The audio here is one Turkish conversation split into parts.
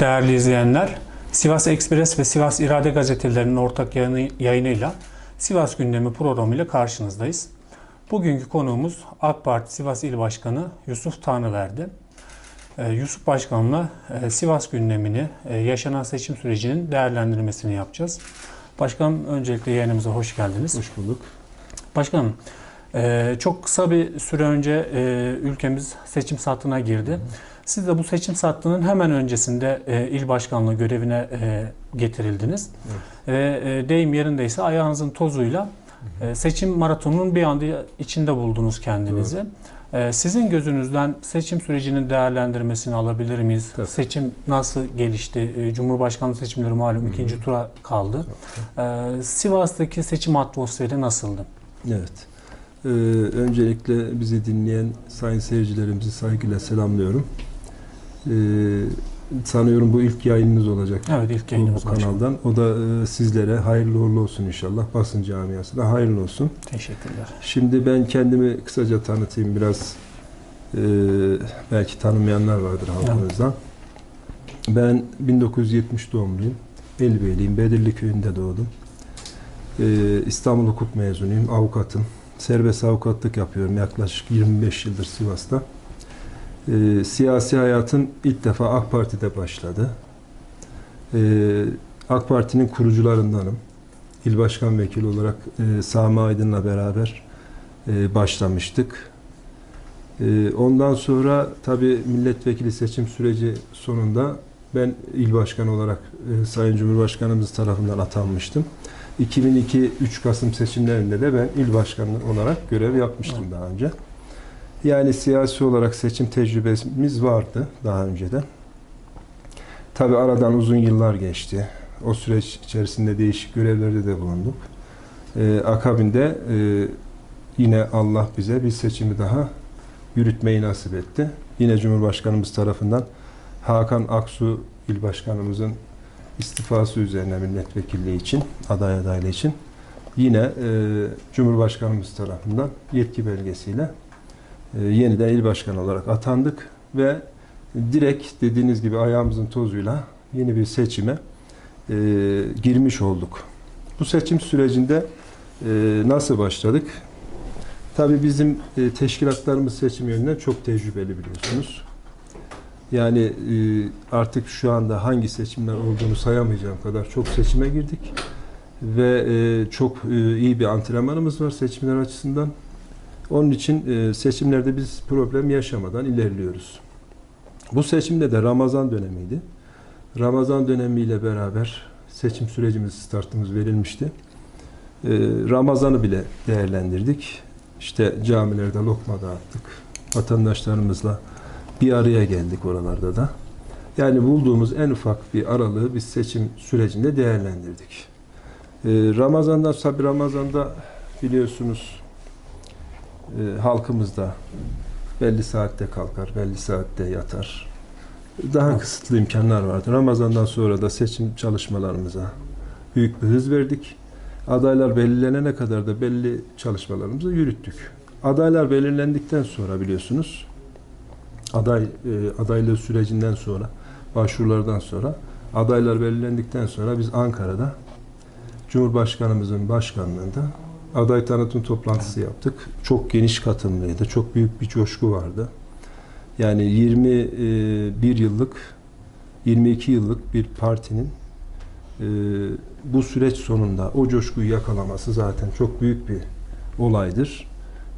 Değerli izleyenler, Sivas Ekspres ve Sivas İrade gazetelerinin ortak yayını, yayınıyla Sivas Gündemi programıyla karşınızdayız. Bugünkü konuğumuz AK Parti Sivas İl Başkanı Yusuf Tanrıverdi. Ee, Yusuf Başkan'la e, Sivas gündemini, e, yaşanan seçim sürecinin değerlendirmesini yapacağız. Başkanım öncelikle yayınımıza hoş geldiniz. Hoş bulduk. Başkanım, e, çok kısa bir süre önce e, ülkemiz seçim sattığına girdi. Siz de bu seçim sattığının hemen öncesinde e, il başkanlığı görevine e, getirildiniz. Ve e, deyim yerindeyse ayağınızın tozuyla e, seçim maratonunun bir anda içinde buldunuz kendinizi. E, sizin gözünüzden seçim sürecinin değerlendirmesini alabilir miyiz? Tabii. Seçim nasıl gelişti? E, Cumhurbaşkanlığı seçimleri malum ikinci tura kaldı. E, Sivas'taki seçim atmosferi nasıldı? Evet. Ee, öncelikle bizi dinleyen sayın seyircilerimizi saygıyla selamlıyorum. Ee, sanıyorum bu ilk yayınınız olacak Evet ilk bu, yayınımız bu başkanım. kanaldan. O da e, sizlere hayırlı uğurlu olsun inşallah. Basın camiasına hayırlı olsun. Teşekkürler. Şimdi ben kendimi kısaca tanıtayım biraz. e, belki tanımayanlar vardır halkımızda. Ben 1970 doğumluyum. Elbeyliyim. Bedirli köyünde doğdum. Ee, İstanbul Hukuk mezunuyum. Avukatım. Serbest avukatlık yapıyorum yaklaşık 25 yıldır Sivas'ta. Ee, siyasi hayatım ilk defa AK Parti'de başladı. Ee, AK Parti'nin kurucularındanım. İl Başkan Vekili olarak e, Sami Aydın'la beraber e, başlamıştık. E, ondan sonra tabii milletvekili seçim süreci sonunda ben il başkanı olarak e, Sayın Cumhurbaşkanımız tarafından atanmıştım. 2002 3 Kasım seçimlerinde de ben il başkanı olarak görev yapmıştım daha önce. Yani siyasi olarak seçim tecrübemiz vardı daha önceden. Tabii aradan uzun yıllar geçti. O süreç içerisinde değişik görevlerde de bulunduk. Ee, akabinde e, yine Allah bize bir seçimi daha yürütmeyi nasip etti. Yine Cumhurbaşkanımız tarafından Hakan Aksu il başkanımızın istifası üzerine milletvekilliği için, aday adaylığı için yine e, Cumhurbaşkanımız tarafından yetki belgesiyle e, yeniden il başkanı olarak atandık ve direkt dediğiniz gibi ayağımızın tozuyla yeni bir seçime e, girmiş olduk. Bu seçim sürecinde e, nasıl başladık? Tabii bizim e, teşkilatlarımız seçim yönünden çok tecrübeli biliyorsunuz. Yani e, artık şu anda hangi seçimler olduğunu sayamayacağım kadar çok seçime girdik. Ve e, çok e, iyi bir antrenmanımız var seçimler açısından. Onun için seçimlerde biz problem yaşamadan ilerliyoruz. Bu seçimde de Ramazan dönemiydi. Ramazan dönemiyle beraber seçim sürecimiz, startımız verilmişti. Ramazan'ı bile değerlendirdik. İşte camilerde lokma dağıttık. Vatandaşlarımızla bir araya geldik oralarda da. Yani bulduğumuz en ufak bir aralığı biz seçim sürecinde değerlendirdik. Ee, Ramazan'dan tabi Ramazan'da biliyorsunuz e, halkımız da belli saatte kalkar, belli saatte yatar. Daha kısıtlı imkanlar vardı. Ramazan'dan sonra da seçim çalışmalarımıza büyük bir hız verdik. Adaylar belirlenene kadar da belli çalışmalarımızı yürüttük. Adaylar belirlendikten sonra biliyorsunuz aday e, adaylığı sürecinden sonra başvurulardan sonra adaylar belirlendikten sonra biz Ankara'da Cumhurbaşkanımızın başkanlığında aday tanıtım toplantısı yaptık. Çok geniş katılımlıydı. Çok büyük bir coşku vardı. Yani 21 yıllık 22 yıllık bir partinin e, bu süreç sonunda o coşkuyu yakalaması zaten çok büyük bir olaydır.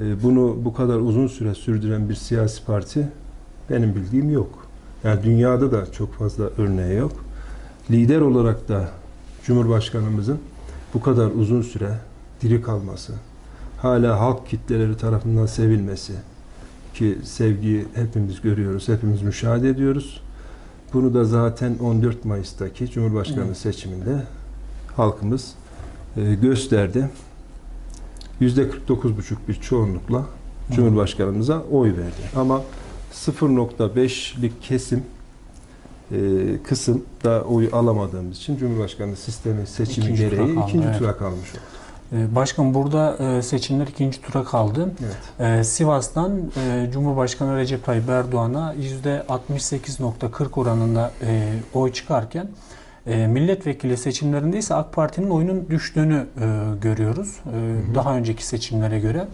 E, bunu bu kadar uzun süre sürdüren bir siyasi parti benim bildiğim yok. Yani dünyada da çok fazla örneği yok. Lider olarak da Cumhurbaşkanımızın bu kadar uzun süre diri kalması, hala halk kitleleri tarafından sevilmesi ki sevgiyi hepimiz görüyoruz, hepimiz müşahede ediyoruz. Bunu da zaten 14 Mayıs'taki Cumhurbaşkanı Evet. seçiminde halkımız e, gösterdi. %49,5 bir çoğunlukla Cumhurbaşkanımıza oy verdi. Ama 0.5'lik kesim e, kısım da oy alamadığımız için Cumhurbaşkanı sistemi seçimi İkinci tura gereği kaldı, ikinci evet. tura kalmış oldu. E, Başkan burada e, seçimler ikinci tura kaldı. Evet. E, Sivas'tan Cumhurbaşkanı Recep Tayyip Erdoğan'a %68.40 oranında oy çıkarken milletvekili seçimlerinde ise AK Parti'nin oyunun düştüğünü görüyoruz. Daha önceki seçimlere göre.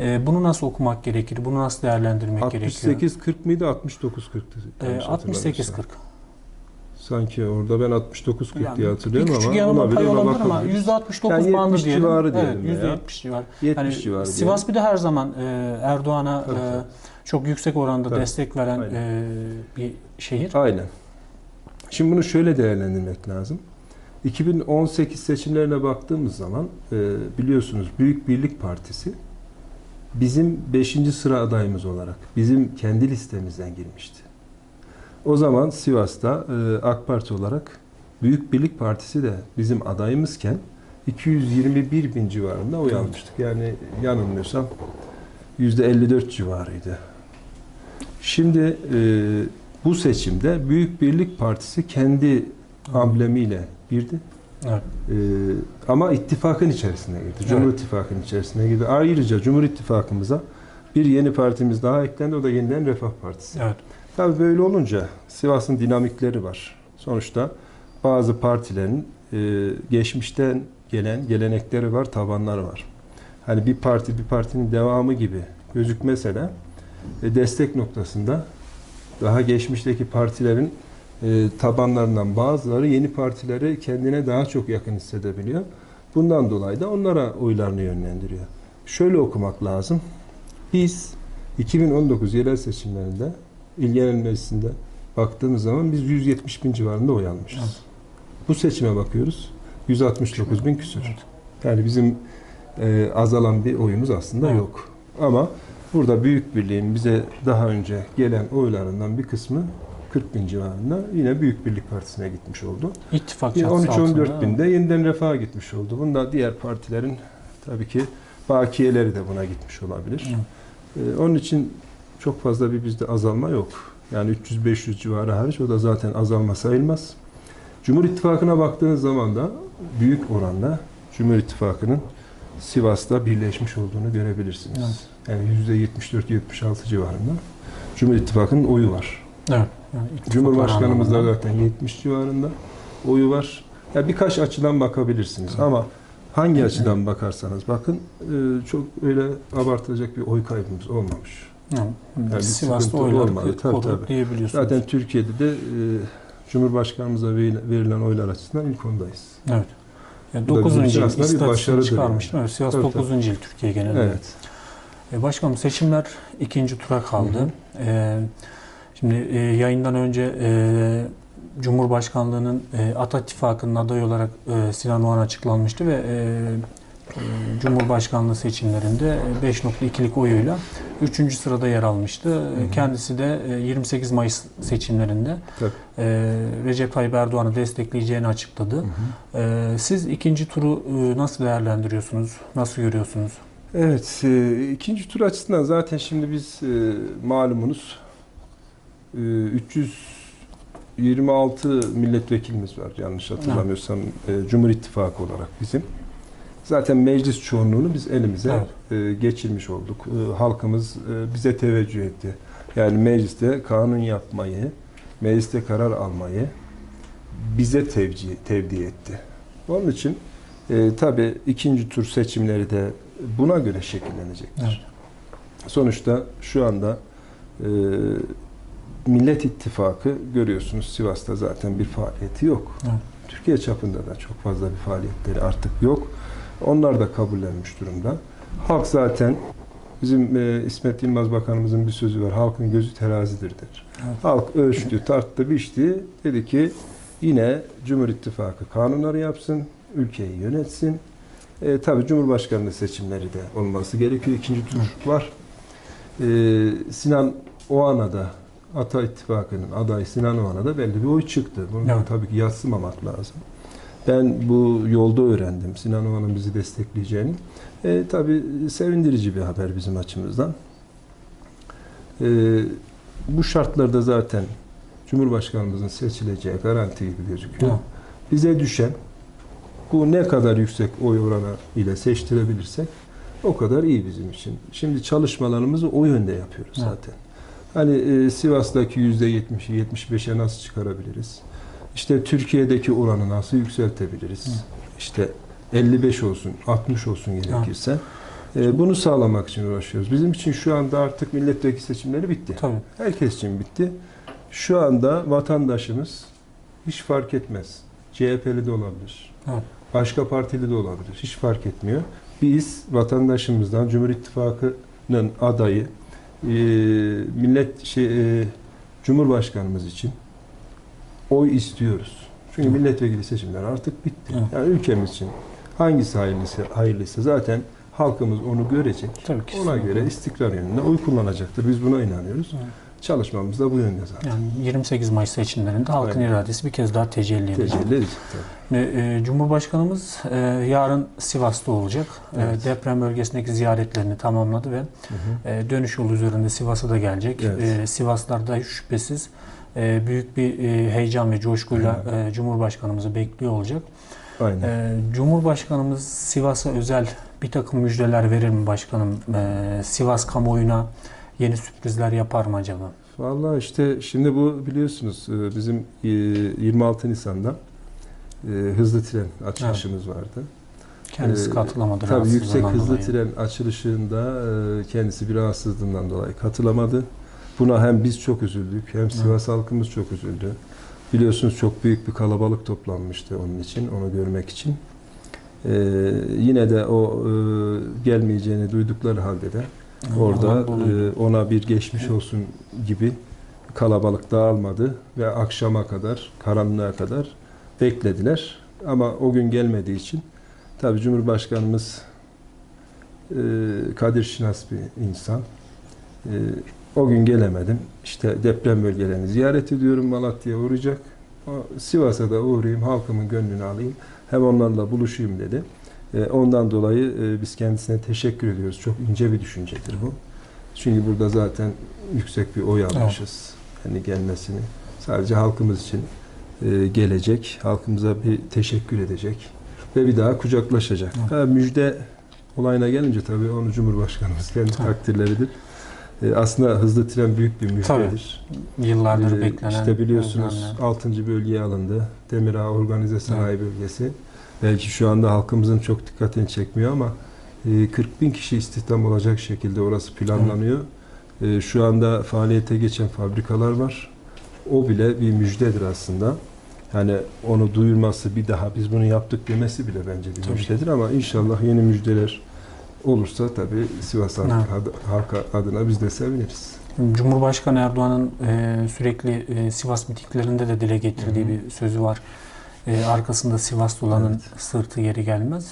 E, bunu nasıl okumak gerekir? Bunu nasıl değerlendirmek gerekiyor? 68-40 mıydı? 69-40'tı. E, yanlış 68-40. hatırlamıyorsam. Sanki orada ben 69-40 Yani diye hatırlıyorum ama olabilir, payı ona olabilir ama bakabiliriz. %69 Yani bandı 70 diyelim. civarı evet, diyelim veya. %70 civarı. 70 Hani civarı Sivas bir de her zaman e, Erdoğan'a e, çok yüksek oranda Tabii. destek veren Aynen. e, bir şehir. Aynen. Şimdi bunu şöyle değerlendirmek lazım. 2018 seçimlerine baktığımız zaman e, biliyorsunuz Büyük Birlik Partisi bizim 5. sıra adayımız olarak bizim kendi listemizden girmişti. O zaman Sivas'ta e, AK Parti olarak Büyük Birlik Partisi de bizim adayımızken 221 bin civarında oy almıştık. Yani yanılmıyorsam %54 civarıydı. Şimdi e, bu seçimde Büyük Birlik Partisi kendi amblemiyle girdi. Evet. Ee, ama ittifakın içerisine girdi. Cumhur Evet. İttifakı'nın içerisine girdi. Ayrıca Cumhur İttifakımıza bir yeni partimiz daha eklendi. O da yeniden Refah Partisi. Evet. Tabii böyle olunca Sivas'ın dinamikleri var. Sonuçta bazı partilerin e, geçmişten gelen gelenekleri var, tabanları var. Hani bir parti bir partinin devamı gibi gözükmese de e, destek noktasında daha geçmişteki partilerin e, tabanlarından bazıları yeni partileri kendine daha çok yakın hissedebiliyor. Bundan dolayı da onlara oylarını yönlendiriyor. Şöyle okumak lazım. Biz 2019 yerel seçimlerinde İl Genel Meclisi'nde baktığımız zaman biz 170 bin civarında oy almışız. Evet. Bu seçime bakıyoruz. 169 bin. Evet. Yani bizim e, azalan bir oyumuz aslında Evet. yok. Ama burada Büyük Birliğin bize daha önce gelen oylarından bir kısmı 40 bin civarında yine Büyük Birlik Partisi'ne gitmiş oldu. İttifak çatısı 13-14 altında. binde yeniden refaha gitmiş oldu. Bunda diğer partilerin tabii ki bakiyeleri de buna gitmiş olabilir. Evet. Ee, onun için çok fazla bir bizde azalma yok. Yani 300-500 civarı hariç o da zaten azalma sayılmaz. Cumhur İttifakı'na baktığınız zaman da büyük oranda Cumhur İttifakı'nın Sivas'ta birleşmiş olduğunu görebilirsiniz. Evet. Yani %74-76 civarında Cumhur İttifakı'nın oyu var. Evet. Yani ittifak Cumhurbaşkanımız da oranında. zaten 70 civarında oyu var. Ya birkaç açıdan bakabilirsiniz ama hangi açıdan bakarsanız bakın e, çok öyle abartılacak bir oy kaybımız olmamış. Evet. bir Sivas'ta olmadı. Tabii, tabii. diyebiliyorsunuz. Zaten Türkiye'de de e, Cumhurbaşkanımıza veril- verilen oylar açısından ilk ondayız. Evet. Yani Bu da 9. bizim için yıl istatistiğini çıkarmıştım. Evet, Sivas Tabii, 9. yıl Türkiye genelinde. Evet. E, Başkanım seçimler ikinci tura kaldı. Hı E, şimdi e, yayından önce e, Cumhurbaşkanlığının e, Ata İttifakı'nın aday olarak e, Sinan Oğan açıklanmıştı ve e, e, Cumhurbaşkanlığı seçimlerinde e, 5.2'lik oyuyla 3. sırada yer almıştı. E, hı. Kendisi de e, 28 Mayıs seçimlerinde Tabii. e, Recep Tayyip Erdoğan'ı destekleyeceğini açıkladı. Hı hı. E, siz ikinci turu e, nasıl değerlendiriyorsunuz? Nasıl görüyorsunuz? Evet, e, ikinci tur açısından zaten şimdi biz e, malumunuz e, 326 milletvekilimiz var yanlış hatırlamıyorsam e, Cumhur İttifakı olarak bizim. Zaten meclis çoğunluğunu biz elimize e, geçirmiş olduk. E, halkımız e, bize teveccüh etti. Yani mecliste kanun yapmayı, mecliste karar almayı bize tevcih, tevdi etti. Onun için e, tabii ikinci tur seçimleri de buna göre şekillenecektir. Evet. Sonuçta şu anda e, Millet İttifakı görüyorsunuz Sivas'ta zaten bir faaliyeti yok. Evet. Türkiye çapında da çok fazla bir faaliyetleri artık yok. Onlar da kabullenmiş durumda. Halk zaten bizim e, İsmet Yılmaz Bakanımızın bir sözü var. Halkın gözü terazidir der. Evet. Halk ölçtü, tarttı, biçti. Dedi ki yine Cumhur İttifakı kanunları yapsın, ülkeyi yönetsin. E, tabii Cumhurbaşkanlığı seçimleri de olması gerekiyor. İkinci tur var. E, Sinan Oğan'a da Ata İttifakı'nın adayı Sinan Oğan'a da belli bir oy çıktı. Bunu Evet. tabii ki yatsımamak lazım. Ben bu yolda öğrendim Sinan Oğan'ın bizi destekleyeceğini. E, tabii sevindirici bir haber bizim açımızdan. E, bu şartlarda zaten Cumhurbaşkanımızın seçileceği garanti gibi gözüküyor. Evet. Bize düşen Bu ne kadar yüksek oy oranı ile seçtirebilirsek o kadar iyi bizim için. Şimdi çalışmalarımızı o yönde yapıyoruz Evet. zaten. Hani e, Sivas'taki %70'i 75'e nasıl çıkarabiliriz? İşte Türkiye'deki oranı nasıl yükseltebiliriz? Evet. İşte 55 olsun, 60 olsun gerekirse. E, bunu sağlamak için uğraşıyoruz. Bizim için şu anda artık milletvekili seçimleri bitti. Tabii. Herkes için bitti. Şu anda vatandaşımız hiç fark etmez. CHP'li de olabilir. Evet. Başka partili de olabilir. Hiç fark etmiyor. Biz vatandaşımızdan Cumhur İttifakı'nın adayı e, millet şey e, Cumhurbaşkanımız için oy istiyoruz. Çünkü milletvekili seçimleri artık bitti. Evet. Yani ülkemiz için hangisi hayırlısı, hayırlıysa zaten halkımız onu görecek. Tabii ki. Ona göre istikrar yönünde oy kullanacaktır. Biz buna inanıyoruz. Evet. Çalışmamız da bu yönde zaten. Yani 28 Mayıs seçimlerinde halkın Aynen. iradesi bir kez daha tecelli edecek. Tecelli edecek tabii. E, Cumhurbaşkanımız e, yarın Sivas'ta olacak. E, Evet. deprem bölgesindeki ziyaretlerini tamamladı ve Hı hı. e, dönüş yolu üzerinde Sivas'a da gelecek. Evet. Sivaslarda şüphesiz büyük bir heyecan ve coşkuyla e, Cumhurbaşkanımızı bekliyor olacak. Aynen. Cumhurbaşkanımız Sivas'a özel bir takım müjdeler verir mi başkanım? Sivas kamuoyuna yeni sürprizler yapar mı acaba? Vallahi işte şimdi bu biliyorsunuz e, bizim e, 26 Nisan'da e, hızlı tren açılışımız vardı. Kendisi Ee, katılamadı. Tabii yüksek hızlı dolayı. tren açılışında e, kendisi bir rahatsızlığından dolayı katılamadı. Buna hem biz çok üzüldük hem Sivas halkımız çok üzüldü. Biliyorsunuz çok büyük bir kalabalık toplanmıştı onun için, onu görmek için. E, yine de o e, gelmeyeceğini duydukları halde de Orada e, ona bir geçmiş olsun gibi kalabalık dağılmadı ve akşama kadar, karanlığa kadar beklediler. Ama o gün gelmediği için tabi Cumhurbaşkanımız e, Kadir Şinas bir insan. E, o gün gelemedim. İşte deprem bölgelerini ziyaret ediyorum. Malatya'ya uğrayacak. Sivas'a da uğrayayım, halkımın gönlünü alayım. Hem onlarla buluşayım dedi. E, Ondan dolayı e, biz kendisine teşekkür ediyoruz. Çok ince bir düşüncedir bu. Çünkü burada zaten yüksek bir oy almışız. Yani gelmesini. Sadece halkımız için e, gelecek. Halkımıza bir teşekkür edecek. Ve bir daha kucaklaşacak. Evet. Ha, müjde olayına gelince tabii onu Cumhurbaşkanımız kendi Tabii. takdirleridir. Aslında hızlı tren büyük bir müjdedir. Yıllardır Ee, beklenen. İşte biliyorsunuz özlemler. 6. bölgeye alındı. Demirağ Organize Sanayi Bölgesi. Belki şu anda halkımızın çok dikkatini çekmiyor ama e, 40 bin kişi istihdam olacak şekilde orası planlanıyor. E, Şu anda faaliyete geçen fabrikalar var. O bile bir müjdedir aslında. Yani onu duyurması bir daha biz bunu yaptık demesi bile bence bir Tabii. müjdedir ama inşallah yeni müjdeler olursa tabii Sivas halkı Evet. adı- halkı adına biz de seviniriz. Cumhurbaşkanı Erdoğan'ın e, sürekli e, Sivas mitinglerinde de dile getirdiği Hı hı. bir sözü var. E, arkasında Sivaslı olanın Evet. sırtı geri gelmez.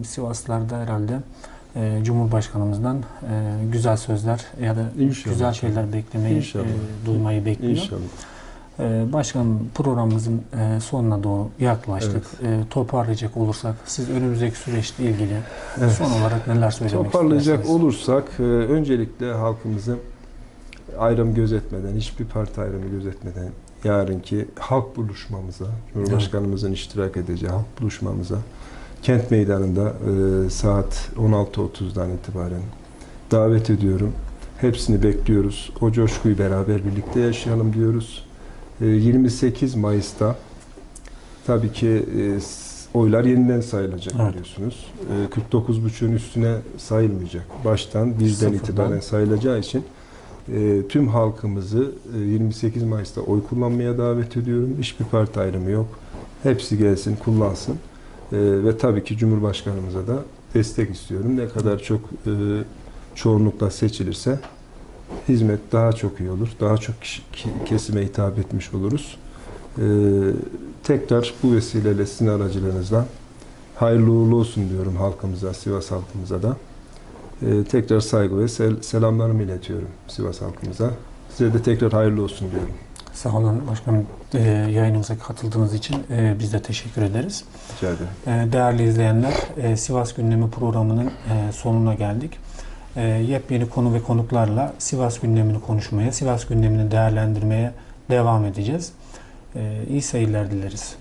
E, Sivaslılar da herhalde e, Cumhurbaşkanımızdan e, güzel sözler ya da İnşallah. güzel şeyler beklemeyi, İnşallah. e, duymayı bekliyor. İnşallah. E, başkanım programımızın e, sonuna doğru yaklaştık. E, toparlayacak olursak siz önümüzdeki süreçle ilgili Evet. son olarak neler söylemek Toparlayacak istersiniz? olursak e, öncelikle halkımızı ayrım gözetmeden, hiçbir parti ayrımı gözetmeden yarınki halk buluşmamıza, Cumhurbaşkanımızın iştirak edeceği halk buluşmamıza kent meydanında e, saat 16.30'dan itibaren davet ediyorum. Hepsini bekliyoruz. O coşkuyu beraber birlikte yaşayalım diyoruz. E, 28 Mayıs'ta tabii ki e, oylar yeniden sayılacak Evet. biliyorsunuz. E, 49.5'ün üstüne sayılmayacak. Baştan Sıfırdan. itibaren sayılacağı için e, tüm halkımızı e, 28 Mayıs'ta oy kullanmaya davet ediyorum. Hiçbir parti ayrımı yok. Hepsi gelsin, kullansın. E, ve tabii ki Cumhurbaşkanımıza da destek istiyorum. Ne kadar çok e, çoğunlukla seçilirse hizmet daha çok iyi olur. Daha çok kişi, ki- kesime hitap etmiş oluruz. E, tekrar bu vesileyle sizin aracılığınızla hayırlı uğurlu olsun diyorum halkımıza, Sivas halkımıza da. E, tekrar saygı ve sel- selamlarımı iletiyorum Sivas halkımıza. Size de tekrar hayırlı olsun diyorum. Sağ olun başkanım. E, yayınımıza katıldığınız için e, biz de teşekkür ederiz. Rica ederim. E, değerli izleyenler, e, Sivas Gündemi programının e, sonuna geldik. E, yepyeni konu ve konuklarla Sivas gündemini konuşmaya, Sivas gündemini değerlendirmeye devam edeceğiz. E, iyi seyirler dileriz.